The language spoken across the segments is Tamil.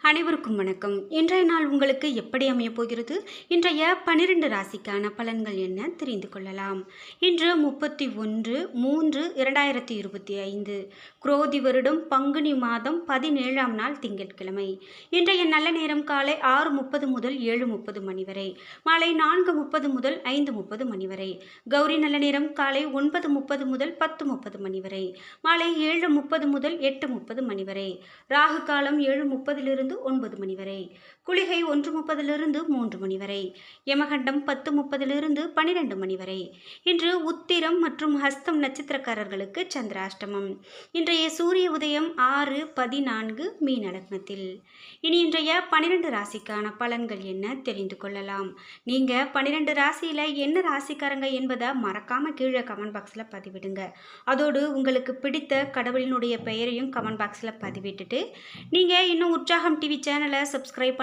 அனைவருக்கும் வணக்கம். இன்றைய நாள் உங்களுக்கு எப்படி அமையப் போகிறது? இன்றைய பனிரெண்டு ராசிக்கான பலன்கள் என்ன? தெரிந்து கொள்ளலாம். இன்று முப்பத்தி ஒன்று மூன்று இரண்டாயிரத்தி இருபத்தி ஐந்து. குரோதி வருடம் பங்குனி மாதம் பதினேழாம் நாள் திங்கட்கிழமை. இன்றைய நல்ல நேரம் காலை ஆறு முப்பது முதல் ஏழு முப்பது மணி வரை. மாலை நான்கு முப்பது முதல் ஐந்து முப்பது மணி வரை. கௌரி நல்ல நேரம் காலை ஒன்பது முப்பது முதல் பத்து முப்பது மணி வரை. மாலை ஏழு முப்பது முதல் எட்டு முப்பது மணி வரை. ராகு காலம் ஏழு முப்பதிலிருந்து ஒன்பது மணி வரை. குளிகை ஒன்று முப்பதிலிருந்து மூன்று மணி வரை யமகண்டம் பத்து முப்பதிலிருந்து பன்னிரெண்டு மணி வரை. இன்று உத்திரம் மற்றும் ஹஸ்தம் நட்சத்திரக்காரர்களுக்கு சந்திராஷ்டமம். இன்றைய சூரிய உதயம் ஆறு பதினான்கு மீன லக்னத்தில். இனி இன்றைய பன்னிரெண்டு ராசிக்கான பலன்கள் என்ன தெரிந்து கொள்ளலாம். நீங்கள் பன்னிரெண்டு ராசியில் என்ன ராசிக்காரங்க என்பதை மறக்காமல் கீழே கமெண்ட் பாக்ஸில் பதிவிடுங்க. அதோடு உங்களுக்கு பிடித்த கடவுளினுடைய பெயரையும் கமெண்ட் பாக்ஸில் பதிவிட்டுட்டு நீங்கள் இன்னும் உற்சாகம் டிவி சேனலை சப்ஸ்கிரைப்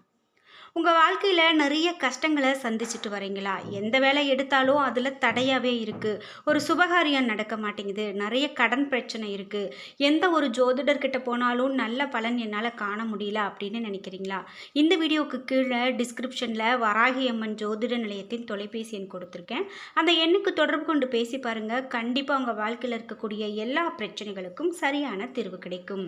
உங்கள் வாழ்க்கையில் நிறைய கஷ்டங்களை சந்திச்சுட்டு வரீங்களா எந்த வேலை எடுத்தாலும் அதில் தடையாகவே இருக்குது ஒரு சுபகாரியம் நடக்க மாட்டேங்குது. நிறைய கடன் பிரச்சனை இருக்குது எந்த ஒரு ஜோதிடர்கிட்ட போனாலும் நல்ல பலன் என்னால் காண முடியல அப்படின்னு நினைக்கிறீங்களா? இந்த வீடியோவுக்கு கீழே டிஸ்கிரிப்ஷனில் வராகி அம்மன் ஜோதிட நிலையத்தின் தொலைபேசி எண் கொடுத்துருக்கேன். அந்த எண்ணுக்கு தொடர்பு கொண்டு பேசி பாருங்கள் கண்டிப்பாக உங்கள் வாழ்க்கையில் இருக்கக்கூடிய எல்லா பிரச்சனைகளுக்கும் சரியான தீர்வு கிடைக்கும்.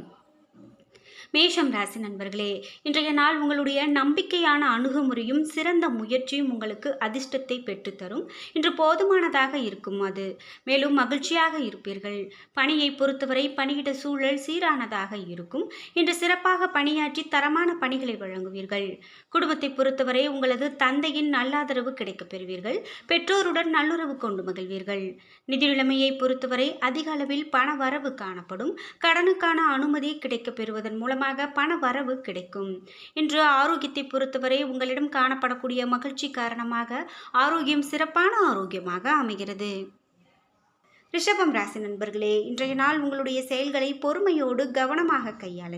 மேஷம் ராசி நண்பர்களே இன்றைய நாள் உங்களுடைய நம்பிக்கையான அணுகுமுறையும் சிறந்த முயற்சியும் உங்களுக்கு அதிர்ஷ்டத்தை பெற்றுத்தரும். இன்று போதுமானதாக இருக்கும் அது. மேலும் மகிழ்ச்சியாக இருப்பீர்கள். பணியை பொறுத்தவரை பணியிட சூழல் சீரானதாக இருக்கும். இன்று சிறப்பாக பணியாற்றி தரமான பணிகளை வழங்குவீர்கள். குடும்பத்தை பொறுத்தவரை உங்களது தந்தையின் நல்லாதரவு கிடைக்கப் பெறுவீர்கள். பெற்றோருடன் நல்லுறவு கொண்டு மகிழ்வீர்கள். நிதி நிலைமையை பொறுத்தவரை அதிக அளவில் பண வரவு காணப்படும். கடனுக்கான அனுமதி கிடைக்கப் பெறுவதன் மூலம் மூலமாக பண வரவு கிடைக்கும். இன்று ஆரோக்கியத்தை பொறுத்தவரை உங்களிடம் காணப்படக்கூடிய மகிழ்ச்சி காரணமாக ஆரோக்கியம் சிறப்பான ஆரோக்கியமாக அமைகிறது. ரிஷபம் ராசி நண்பர்களே இன்றைய நாள் உங்களுடைய செயல்களை பொறுமையோடு கவனமாக கையாள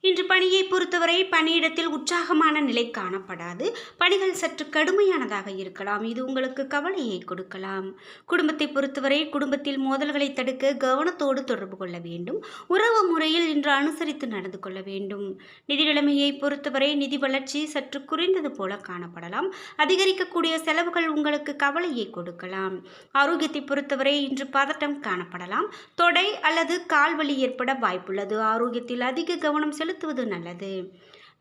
இன்று பணியை பொறுத்தவரை பணியிடத்தில் உற்சாகமான நிலை காணப்படாது. பணிகள் சற்று கடுமையானதாக இருக்கலாம். இது உங்களுக்கு கவலையை கொடுக்கலாம். குடும்பத்தை பொறுத்தவரை குடும்பத்தில் மோதல்களை தடுக்க கவனத்தோடு தொடர்பு கொள்ள வேண்டும். உறவு முறையில் இன்று அனுசரித்து நடந்து கொள்ள வேண்டும். நிதி நிலைமையை பொறுத்தவரை நிதி வளர்ச்சி சற்று குறைந்தது போல காணப்படலாம். அதிகரிக்கக்கூடிய செலவுகள் உங்களுக்கு கவலையை கொடுக்கலாம். ஆரோக்கியத்தை பொறுத்தவரை இன்று பதட்டம் காணப்படலாம். தொடை அல்லது கால்வலி ஏற்பட வாய்ப்புள்ளது. ஆரோக்கியத்தில் அதிக கவனம் செலுத்துவது நல்லது.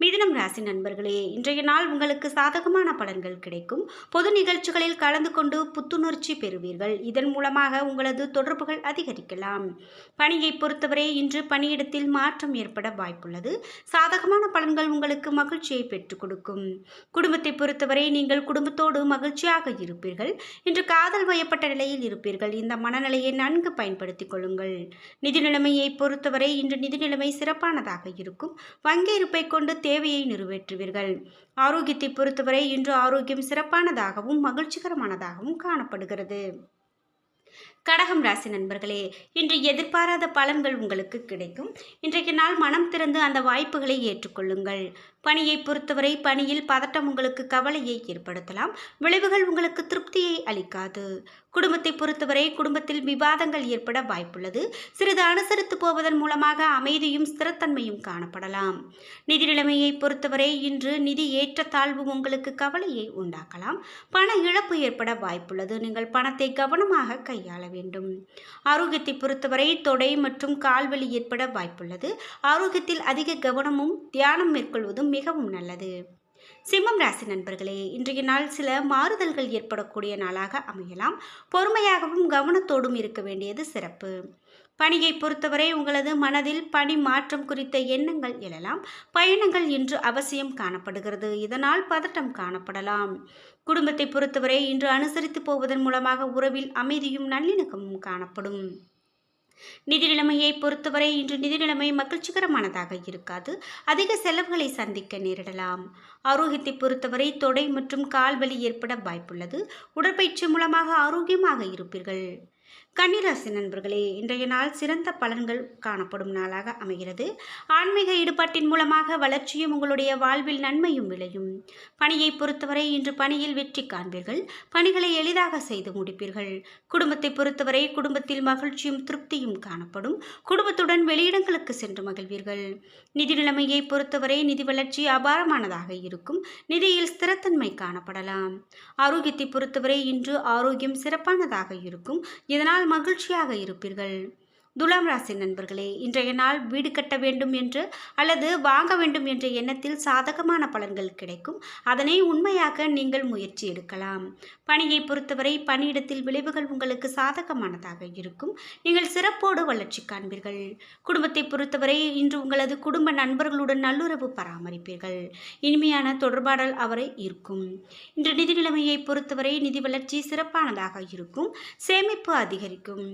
மிதுனம் ராசி நண்பர்களே இன்றைய நாள் உங்களுக்கு சாதகமான பலன்கள் கிடைக்கும். பொது நிகழ்ச்சிகளில் கலந்து கொண்டு புத்துணர்ச்சி பெறுவீர்கள். இதன் மூலமாக உங்களது தொடர்புகள் அதிகரிக்கலாம். பணியை பொறுத்தவரை இன்று பணியிடத்தில் மாற்றம் ஏற்பட வாய்ப்புள்ளது. சாதகமான பலன்கள் உங்களுக்கு மகிழ்ச்சியை பெற்றுக் கொடுக்கும். குடும்பத்தை பொறுத்தவரை நீங்கள் குடும்பத்தோடு மகிழ்ச்சியாக இருப்பீர்கள். இன்று காதல் வயப்பட்ட நிலையில் இருப்பீர்கள். இந்த மனநிலையை நன்கு பயன்படுத்திக் கொள்ளுங்கள். நிதி நிலைமையை பொறுத்தவரை இன்று நிதி நிலைமை சிறப்பானதாக இருக்கும். வங்கி இருப்பை கொண்டு தேவையை நிறைவேற்றுவீர்கள். ஆரோக்கியத்தை பொறுத்தவரை இன்று ஆரோக்கியம் சிறப்பானதாகவும் மகிழ்ச்சிகரமானதாகவும் காணப்படுகிறது. கடகம் ராசி நண்பர்களே இன்று எதிர்பாராத பலன்கள் உங்களுக்கு கிடைக்கும். இன்றைக்கு நாள் மனம் திறந்து அந்த வாய்ப்புகளை ஏற்றுக்கொள்ளுங்கள். பணியை பொறுத்தவரை பணியில் பதட்டம் உங்களுக்கு கவலையை ஏற்படுத்தலாம். விளைவுகள் உங்களுக்கு திருப்தியை அளிக்காது. குடும்பத்தை பொறுத்தவரை குடும்பத்தில் விவாதங்கள் ஏற்பட வாய்ப்புள்ளது. சிறிது அனுசரித்து போவதன் மூலமாக அமைதியும் ஸ்திரத்தன்மையும் காணப்படலாம். நிதி நிலைமையை பொறுத்தவரை இன்று நிதி ஏற்றத்தாழ்வு உங்களுக்கு கவலையை உண்டாக்கலாம். பண இழப்பு ஏற்பட வாய்ப்புள்ளது. நீங்கள் பணத்தை கவனமாக கையாள வேண்டும். ஆரோக்கியத்தை பொறுத்தவரை தொடை மற்றும் கால்வலி ஏற்பட வாய்ப்புள்ளது. ஆரோக்கியத்தில் அதிக கவனமும் தியானம் மேற்கொள்வதும் மிகவும் நல்லது. சிம்மம் ராசி நண்பர்களே இன்றைய நாள் சில மாறுதல்கள் ஏற்படக்கூடிய நாளாக அமையலாம். பொறுமையாகவும் கவனத்தோடும் இருக்க வேண்டியது சிறப்பு. பணியை பொறுத்தவரை உங்களது மனதில் பணி மாற்றம் குறித்த எண்ணங்கள் எழலாம். பயணங்கள் இன்று அவசியம் காணப்படுகிறது. இதனால் பதட்டம் காணப்படலாம். குடும்பத்தை பொறுத்தவரை இன்று அனுசரித்து போவதன் மூலமாக உறவில் அமைதியும் நல்லிணக்கமும் காணப்படும். நிதி நிலைமையை பொறுத்தவரை இன்று நிதி நிலைமை மகிழ்ச்சிகரமானதாக இருக்காது. அதிக செலவுகளை சந்திக்க நேரிடலாம். ஆரோக்கியத்தை பொறுத்தவரை தொடை மற்றும் கால்வலி ஏற்பட வாய்ப்புள்ளது. உடற்பயிற்சி மூலமாக ஆரோக்கியமாக இருப்பீர்கள். கன்னிராசி நண்பர்களே இன்றைய நாள் சிறந்த பலன்கள் காணப்படும் நாளாக அமைகிறது. ஆன்மீக ஈடுபாட்டின் மூலமாக வளர்ச்சியும் உங்களுடைய வாழ்வில் நன்மையும் விளையும். பணியை பொறுத்தவரை இன்று பணியில் வெற்றி காண்பீர்கள். பணிகளை எளிதாக செய்து முடிப்பீர்கள். குடும்பத்தை பொறுத்தவரை குடும்பத்தில் மகிழ்ச்சியும் திருப்தியும் காணப்படும். குடும்பத்துடன் வெளியிடங்களுக்கு சென்று மகிழ்வீர்கள். நிதி நிலைமையை பொறுத்தவரை நிதி வளர்ச்சி அபாரமானதாக இருக்கும். நிதியில் ஸ்திரத்தன்மை காணப்படலாம். ஆரோக்கியத்தை பொறுத்தவரை இன்று ஆரோக்கியம் சிறப்பானதாக இருக்கும். இதனால் மகிழ்ச்சியாக இருப்பீர்கள். துலாம் ராசி நண்பர்களே இன்றைய நாள் வீடு கட்ட வேண்டும் என்று அல்லது வாங்க வேண்டும் என்ற எண்ணத்தில் சாதகமான பலன்கள் கிடைக்கும். அதனை உண்மையாக நீங்கள் முயற்சி எடுக்கலாம். பணியை பொறுத்தவரை பணியிடத்தில் விளைவுகள் உங்களுக்கு சாதகமானதாக இருக்கும். நீங்கள் சிறப்போடு வளர்ச்சி காண்பீர்கள். குடும்பத்தை பொறுத்தவரை இன்று உங்களது குடும்ப நண்பர்களுடன் நல்லுறவு பராமரிப்பீர்கள். இனிமையான தொடர்பாடல் அவரை இருக்கும் இன்று நிதி நிலைமையை பொறுத்தவரை நிதி வளர்ச்சி சிறப்பானதாக இருக்கும். சேமிப்பு அதிகரிக்கும்.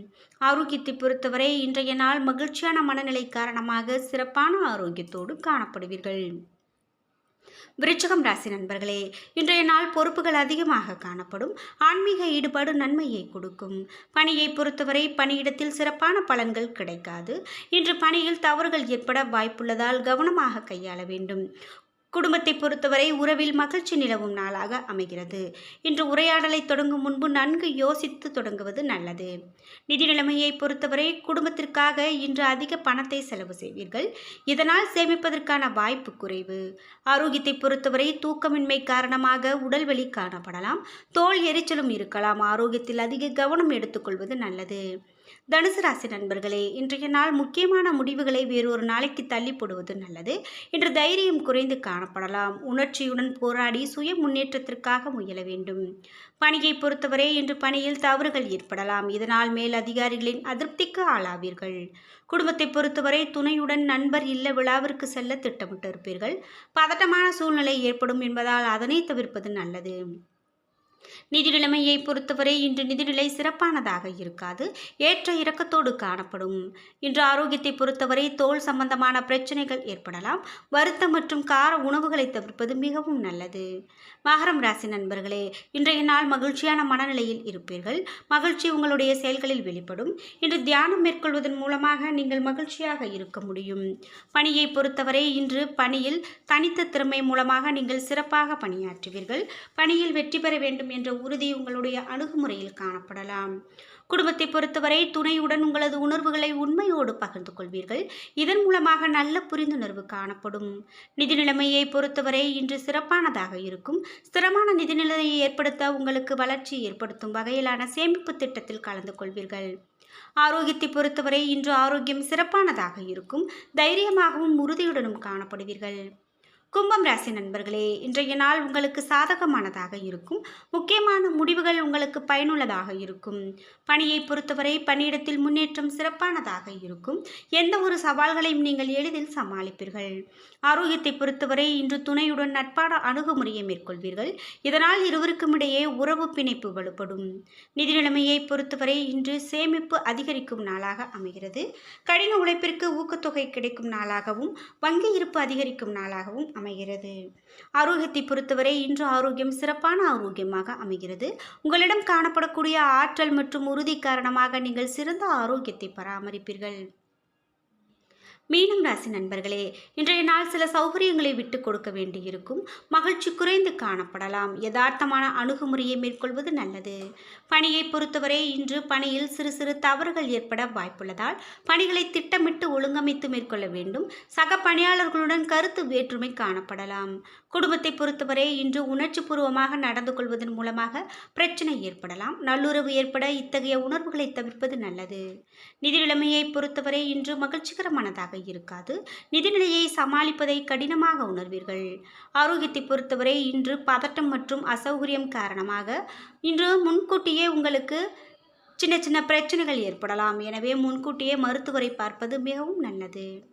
ஆரோக்கியத்தை பொறுத்தவரை இன்றைய நாள் மகிழ்ச்சியான மனநிலை காரணமாக சிறப்பான ஆரோக்கியத்தோடு காணப்படுவீர்கள். விருச்சகம் ராசி நண்பர்களே இன்றைய நாள் பொறுப்புகள் அதிகமாக காணப்படும். ஆன்மீக ஈடுபாடு நன்மையை கொடுக்கும். பணியை பொறுத்தவரை பணியிடத்தில் சிறப்பான பலன்கள் கிடைக்காது. இன்று பணியில் தவறுகள் ஏற்பட வாய்ப்புள்ளதால் கவனமாக கையாள வேண்டும். குடும்பத்தை பொறுத்தவரை உறவில் மகிழ்ச்சி நிலவும் நாளாக அமைகிறது. இன்று உரையாடலை தொடங்கும் முன்பு நன்கு யோசித்து தொடங்குவது நல்லது. நிதி நிலைமையை பொறுத்தவரை குடும்பத்திற்காக இன்று அதிக பணத்தை செலவு செய்வீர்கள். இதனால் சேமிப்பதற்கான வாய்ப்பு குறைவு. ஆரோக்கியத்தை பொறுத்தவரை தூக்கமின்மை காரணமாக உடல்வெளி காணப்படலாம். தோல் எரிச்சலும் இருக்கலாம். ஆரோக்கியத்தில் அதிக கவனம் எடுத்துக்கொள்வது நல்லது. தனுசு ராசி நண்பர்களே இன்றைய நாள் முக்கியமான முடிவுகளை வேறொரு நாளைக்கு தள்ளி போடுவது நல்லது. இன்று தைரியம் குறைந்து காணப்படலாம். உணர்ச்சியுடன் போராடி சுய முன்னேற்றத்திற்காக முயல வேண்டும். பணியை பொறுத்தவரை இன்று பணியில் தவறுகள் ஏற்படலாம். இதனால் மேல் அதிகாரிகளின் அதிருப்திக்கு ஆளாவீர்கள். குடும்பத்தை பொறுத்தவரை துணையுடன் நண்பர் இல்ல விழாவிற்கு செல்ல திட்டமிட்டு இருப்பீர்கள் பதட்டமான சூழ்நிலை ஏற்படும் என்பதால் அதனை தவிர்ப்பது நல்லது. நிதி நிலைமையை பொறுத்தவரை இன்று நிதிநிலை சிறப்பானதாக இருக்காது ஏற்ற இறக்கத்தோடு காணப்படும். இன்று ஆரோக்கியத்தை பொறுத்தவரை தோல் சம்பந்தமான பிரச்சனைகள் ஏற்படலாம் வருத்தம் மற்றும் கார உணவுகளை தவிர்ப்பது மிகவும் நல்லது. மகரம் ராசி நண்பர்களே இன்றைய நாள் மகிழ்ச்சியான மனநிலையில் இருப்பீர்கள். மகிழ்ச்சி உங்களுடைய செயல்களில் வெளிப்படும். இன்று தியானம் மேற்கொள்வதன் மூலமாக நீங்கள் மகிழ்ச்சியாக இருக்க முடியும். பணியை பொறுத்தவரை இன்று பணியில் தனித்த திறமை மூலமாக நீங்கள் சிறப்பாக பணியாற்றுவீர்கள். பணியில் வெற்றி பெற வேண்டும் என்ற உறுதி உங்களுடைய அணுகுமுறையில் காணப்படலாம். குடும்பத்தை பொறுத்தவரை துணையுடன் உங்களது உணர்வுகளை உண்மையோடு பகிர்ந்து கொள்வீர்கள். இதன் மூலமாக நல்ல புரிந்துணர்வு காணப்படும். நிதி நிலைமையை பொறுத்தவரை இன்று சிறப்பானதாக இருக்கும். ஸ்திரமான நிதி நிலையை ஏற்படுத்த உங்களுக்கு வளர்ச்சி ஏற்படுத்தும் வகையிலான சேமிப்பு திட்டத்தில் கலந்து கொள்வீர்கள். ஆரோக்கியத்தை பொறுத்தவரை இன்று ஆரோக்கியம் சிறப்பானதாக இருக்கும். தைரியமாகவும் உறுதியுடனும் காணப்படுவீர்கள். கும்பம் ராசி நண்பர்களே இன்றைய நாள் உங்களுக்கு சாதகமானதாக இருக்கும். முக்கியமான முடிவுகள் உங்களுக்கு பயனுள்ளதாக இருக்கும். பணியை பொறுத்தவரை பணியிடத்தில் முன்னேற்றம் சிறப்பானதாக இருக்கும். எந்த ஒரு சவால்களையும் நீங்கள் எளிதில் சமாளிப்பீர்கள். ஆரோக்கியத்தை பொறுத்தவரை இன்று துணையுடன் நட்பான அணுகுமுறையை மேற்கொள்வீர்கள். இதனால் இருவருக்கும் இடையே உறவு பிணைப்பு வலுப்படும். நிதி நிலைமையை பொறுத்தவரை இன்று சேமிப்பு அதிகரிக்கும் நாளாக அமைகிறது. கடின உழைப்பிற்கு ஊக்கத்தொகை கிடைக்கும் நாளாகவும் வங்கி இருப்பு அதிகரிக்கும் நாளாகவும் அமைகிறது. ஆரோக்கியத்தை பொறுத்தவரை இன்று ஆரோக்கியம் சிறப்பான ஆரோக்கியமாக அமைகிறது. உங்களிடம் காணப்படக்கூடிய ஆற்றல் மற்றும் உறுதி காரணமாக நீங்கள் சிறந்த ஆரோக்கியத்தை பராமரிப்பீர்கள். மீனம் ராசி நண்பர்களே இன்றைய நாள் சில சௌகரியங்களை விட்டு கொடுக்க வேண்டியிருக்கும். மகிழ்ச்சி குறைந்து காணப்படலாம். யதார்த்தமான அணுகுமுறையை மேற்கொள்வது நல்லது. பணியை பொறுத்தவரை இன்று பணியில் சிறு சிறு தவறுகள் ஏற்பட வாய்ப்புள்ளதால் பணிகளை திட்டமிட்டு ஒழுங்கமைத்து மேற்கொள்ள வேண்டும். சக பணியாளர்களுடன் கருத்து வேற்றுமை காணப்படலாம். குடும்பத்தை பொறுத்தவரை இன்று உணர்ச்சி பூர்வமாக நடந்து கொள்வதன் மூலமாக பிரச்சனை ஏற்படலாம். நல்லுறவு ஏற்பட இத்தகைய உணர்வுகளை தவிர்ப்பது நல்லது. நிதி நிலைமையை பொறுத்தவரை இன்று மகிழ்ச்சிகரமானதாக இருக்காது. நிதிநிலையை சமாளிப்பதை கடினமாக உணர்வீர்கள். ஆரோக்கியத்தை பொறுத்தவரை இன்று பதட்டம் மற்றும் அசௌகரியம் காரணமாக இன்று முன்கூட்டியே உங்களுக்கு சின்ன சின்ன பிரச்சனைகள் ஏற்படலாம். எனவே முன்கூட்டியே மருத்துவரை பார்ப்பது மிகவும் நல்லது.